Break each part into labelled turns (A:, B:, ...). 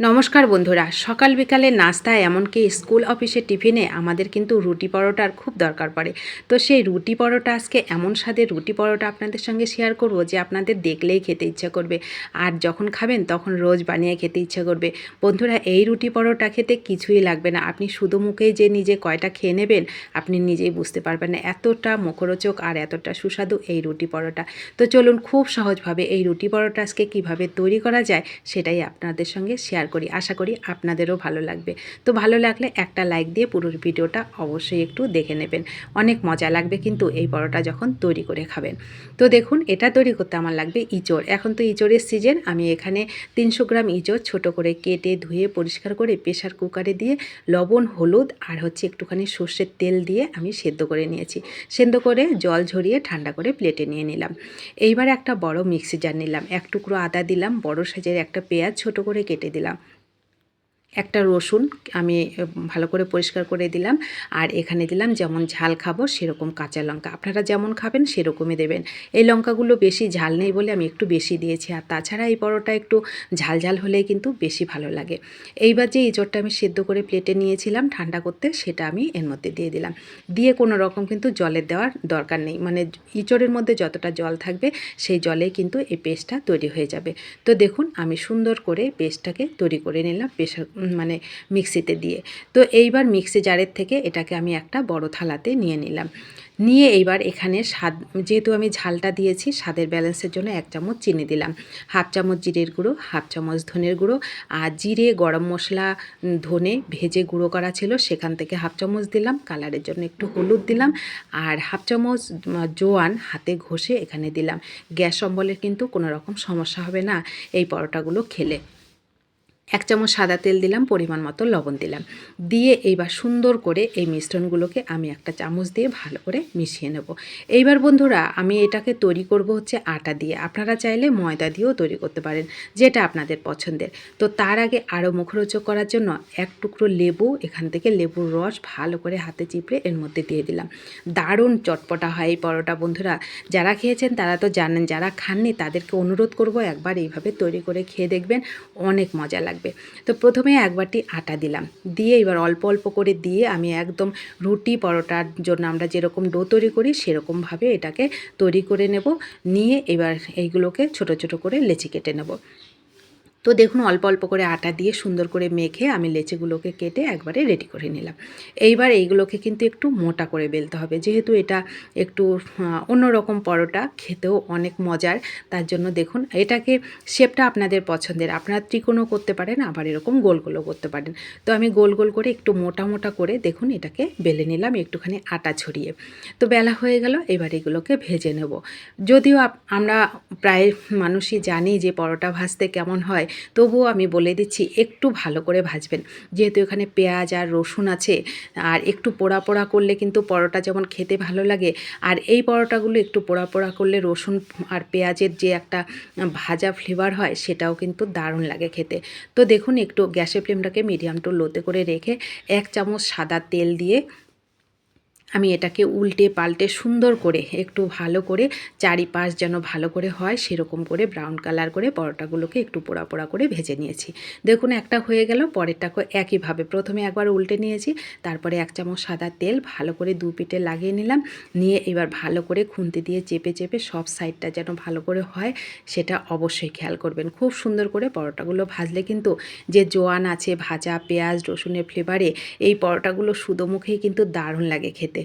A: নমস্কার বন্ধুরা, সকাল বিকালে নাস্তায় এমনকি স্কুল অফিসে টিফিনে আমাদের কিন্তু রুটি পরোটার খুব দরকার পড়ে। তো সেই রুটি পরোটা আজকে এমন স্বাদের রুটি পরোটা আপনাদের সঙ্গে শেয়ার করব যে আপনাদের দেখলেই খেতে ইচ্ছা করবে। আর যখন খাবেন তখন রোজ বানিয়ে খেতে ইচ্ছা করবে। বন্ধুরা, এই রুটি পরোটা খেতে কিছুই লাগবে না। আপনি শুধু মুখেই যে নিজে কয়টা খেয়ে নেবেন, আপনি নিজেই বুঝতে পারবেন না এতটা মুখরোচক আর এতটা সুস্বাদু এই রুটি পরোটা। তো চলুন খুব সহজভাবে এই রুটি পরোটা আজকে কীভাবে তৈরি করা যায় সেটাই আপনাদের সঙ্গে শেয়ার করি। আশা করি আপনাদেরও ভালো লাগবে। তো ভালো লাগলে একটা লাইক দিয়ে পুরো ভিডিওটা অবশ্যই একটু দেখে নেবেন। অনেক মজা লাগবে কিন্তু এই পরোটা যখন তৈরি করে খাবেন। তো দেখুন, এটা তৈরি করতে আমার লাগবে ইঁচড়। এখন তো ইঁচড়ের সিজন আমি এখানে তিনশো গ্রাম ইঁচড় ছোট করে কেটে ধুয়ে পরিষ্কার করে প্রেশার কুকারে দিয়ে লবণ, হলুদ আর হচ্ছে একটুখানি সর্ষের তেল দিয়ে আমি সেদ্ধ করে নিয়েছি। সেদ্ধ করে জল ঝরিয়ে ঠান্ডা করে প্লেটে নিয়ে নিলাম। এইবার একটা বড় মিক্সি জার নিলাম। এক টুকরো আদা দিলাম, বড় সাইজের একটা পেঁয়াজ ছোট করে কেটে দিলাম। একটা রসুন আমি ভালো করে পরিষ্কার করে দিলাম। আর এখানে দিলাম যেমন ঝাল খাব সেরকম কাঁচা লঙ্কা। আপনারা যেমন খাবেন সেরকমই দেবেন। এই লঙ্কাগুলো বেশি ঝাল নেই বলে আমি একটু বেশি দিয়েছি। আর তাছাড়া এই পরোটা একটু ঝাল ঝাল হলেই কিন্তু বেশি ভালো লাগে। এইবার যে ইঁচড়টা আমি সেদ্ধ করে প্লেটে নিয়েছিলাম ঠান্ডা করতে, সেটা আমি এর মধ্যে দিয়ে দিলাম। দিয়ে কোনো রকম কিন্তু জলের দেওয়ার দরকার নেই। মানে ইঁচড়ের মধ্যে যতটা জল থাকবে, সেই জলে কিন্তু এই পেস্টটা তৈরি হয়ে যাবে। তো দেখুন আমি সুন্দর করে পেস্টটাকে তৈরি করে নিলাম। প্রেশার মানে মিক্সিতে দিয়ে। তো এইবার মিক্সি জারের থেকে এটাকে আমি একটা বড় থালাতে নিয়ে নিলাম। নিয়ে এইবার এখানে স্বাদ, যেহেতু আমি ঝালটা দিয়েছি, স্বাদের ব্যালেন্সের জন্য এক চামচ চিনি দিলাম। হাফ চামচ জিরের গুঁড়ো, হাফ চামচ ধনের গুঁড়ো আর জিরে, গরম মশলা ধনে ভেজে গুঁড়ো করা ছিল, সেখান থেকে হাফ চামচ দিলাম। কালারের জন্য একটু হলুদ দিলাম আর হাফ চামচ জোয়ান হাতে ঘষে এখানে দিলাম। গ্যাস অম্বলের কিন্তু কোনো রকম সমস্যা হবে না এই পরোটাগুলো খেলে। এক চামচ সাদা তেল দিলাম, পরিমাণ মতো লবণ দিলাম। দিয়ে এইবার সুন্দর করে এই মিশ্রণগুলোকে আমি একটা চামচ দিয়ে ভালো করে মিশিয়ে নেব। এইবার বন্ধুরা, আমি এটাকে তৈরি করব হচ্ছে আটা দিয়ে। আপনারা চাইলে ময়দা দিয়েও তৈরি করতে পারেন, যেটা আপনাদের পছন্দের। তো তার আগে আরও মুখরোচক করার জন্য এক টুকরো লেবু, এখান থেকে লেবুর রস ভালো করে হাতে চিপড়ে এর মধ্যে দিয়ে দিলাম। দারুণ চটপটা হয় এই পরোটা বন্ধুরা। যারা খেয়েছেন তারা তো জানেন, যারা খাননি তাদেরকে অনুরোধ করব একবার এইভাবে তৈরি করে খেয়ে দেখবেন, অনেক মজা লাগবে। লাগবে। তো প্রথমে একবারটি আটা দিলাম। দিয়ে এবার অল্প অল্প করে দিয়ে আমি একদম রুটি পরোটার জন্য আমরা যেরকম ডো তৈরি করি সেরকমভাবে এটাকে তৈরি করে নেব। নিয়ে এবার এইগুলোকে ছোট ছোট করে লেচি কেটে নেব। তো দেখুন, অল্প অল্প করে আটা দিয়ে সুন্দর করে মেখে আমি লেচিগুলোকে কেটে একবারে রেডি করে নিলাম। এইবার এইগুলোকে কিন্তু একটু মোটা করে বেলতে হবে। যেহেতু এটা একটু অন্যরকম পরোটা, খেতেও অনেক মজার। তার জন্য দেখুন, এটাকে শেপটা আপনাদের পছন্দের। আপনারা ত্রিকোণও করতে পারেন, আবার এরকম গোল গোলও করতে পারেন। তো আমি গোল গোল করে একটু মোটা মোটা করে দেখুন, এটাকে বেলে নিলাম একটুখানি আটা ছড়িয়ে। তো বেলা হয়ে গেল, এবার এগুলোকে ভেজে নেব। যদিও আমরা প্রায় মানুষই জানি যে পরোটা ভাজতে কেমন হয় তবুও আমি বলে দিচ্ছি, একটু ভালো করে ভাজবেন। যেহেতু এখানে পেঁয়াজ আর রসুন আছে, আর একটু পোড়া পোড়া করলে কিন্তু পরোটা যেমন খেতে ভালো লাগে, আর এই পরোটাগুলো একটু পোড়া পোড়া করলে রসুন আর পেঁয়াজের যে একটা ভাজা ফ্লেভার হয়, সেটাও কিন্তু দারুণ লাগে খেতে। তো দেখুন, একটু গ্যাসের ফ্লেমটাকে মিডিয়াম টু লোতে করে রেখে এক চামচ সাদা তেল দিয়ে আমি এটাকে উল্টে পাল্টে সুন্দর করে, একটু ভালো করে, চারিপাশ যেন ভালো করে হয়, সেরকম করে ব্রাউন কালার করে পরোটাগুলোকে একটু পোড়া পোড়া করে ভেজে নিয়েছি। দেখুন একটা হয়ে গেল পরেরটাকে একইভাবে। প্রথমে একবার উল্টে নিয়েছি, তারপরে এক চামচ সাদা তেল ভালো করে দু পিঠে লাগিয়ে নিলাম, নিয়ে এবার ভালো করে খুন্তি দিয়ে চেপে চেপে সব সাইডটা যেন ভালো করে হয়, সেটা অবশ্যই খেয়াল করবেন। খুব সুন্দর করে পরোটাগুলো ভাজলে কিন্তু যে জোয়ান আছে, ভাজা, পেঁয়াজ, রসুনের ফ্লেভারে এই পরোটাগুলো শুধু মুখেই কিন্তু দারুণ লাগে খেতে।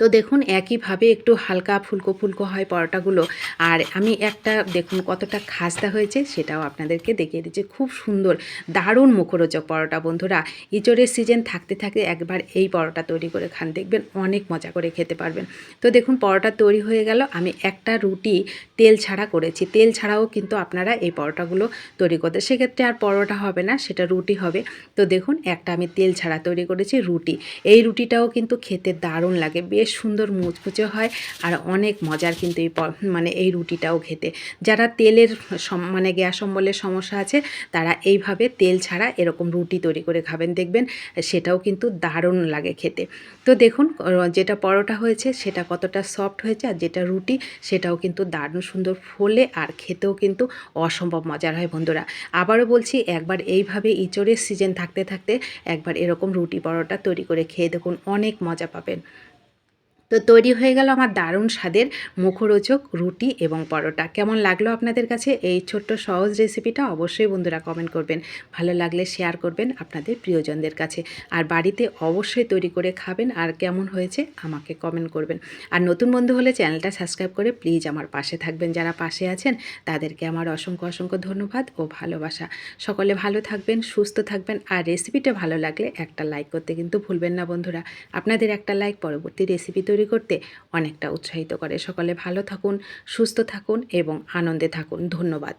A: তো দেখুন, একইভাবে একটু হালকা ফুলকো ফুলকো হয় পরোটাগুলো। আর আমি একটা, দেখুন, কতটা খাস্তা হয়েছে সেটাও আপনাদেরকে দেখিয়ে দিচ্ছি। খুব সুন্দর, দারুণ মুখরোচক পরোটা বন্ধুরা। ইঁচড়ের সিজন থাকতে থাকতে একবার এই পরোটা তৈরি করে খান, দেখবেন অনেক মজা করে খেতে পারবেন। তো দেখুন, পরোটা তৈরি হয়ে গেল। আমি একটা রুটি তেল ছাড়া করেছি। তেল ছাড়াও কিন্তু আপনারা এই পরোটাগুলো তৈরি করতে, সেক্ষেত্রে আর পরোটা হবে না, সেটা রুটি হবে। তো দেখুন, একটা আমি তেল ছাড়া তৈরি করেছি রুটি। এই রুটিটাও কিন্তু খেতে দারুণ লাগে। বেশ সুন্দর মুচমুচে হয় আর অনেক মজার কিন্তু এই মানে এই রুটিটাও খেতে। যারা তেলের মানে গ্যাস অম্বলের সমস্যা আছে, তারা এইভাবে তেল ছাড়া এরকম রুটি তৈরি করে খাবেন, দেখবেন সেটাও কিন্তু দারুণ লাগে খেতে। তো দেখুন যেটা পরোটা হয়েছে সেটা কতটা সফট হয়েছে আর যেটা রুটি সেটাও কিন্তু দারুণ সুন্দর ফোলে আর খেতেও কিন্তু অসম্ভব মজার হয় বন্ধুরা। আবারও বলছি, একবার এইভাবে ইঁচড়ের সিজন থাকতে থাকতে একবার এরকম রুটি পরোটা তৈরি করে খেয়ে দেখুন, অনেক মজা পাবেন। তো তৈরি হয়ে গেল আমার দারুণ স্বাদের মুখরোচক রুটি এবং পরোটা। কেমন লাগল আপনাদের কাছে? এই ছোট্ট সহজ রেসিপিটা অবশ্যই বন্ধুরা কমেন্ট করবেন। ভালো লাগলে শেয়ার করবেন আপনাদের প্রিয়জনদের কাছে। আর বাড়িতে অবশ্যই তৈরি করে খাবেন। আর কেমন হয়েছে আমাকে কমেন্ট করবেন। আর নতুন বন্ধু হলে চ্যানেলটা সাবস্ক্রাইব করে প্লিজ আমার পাশে থাকবেন। যারা পাশে আছেন, তাদেরকে আমার অসংখ্য অসংখ্য ধন্যবাদ ও ভালোবাসা। সকলে ভালো থাকবেন, সুস্থ থাকবেন। আর রেসিপিটা ভালো লাগলে একটা লাইক করতে কিন্তু ভুলবেন না বন্ধুরা। আপনাদের একটা লাইক পরবর্তী রেসিপি তৈরি করতে অনেকটা উৎসাহিত করে। সকলে ভালো থাকুন সুস্থ থাকুন এবং আনন্দে থাকুন। ধন্যবাদ।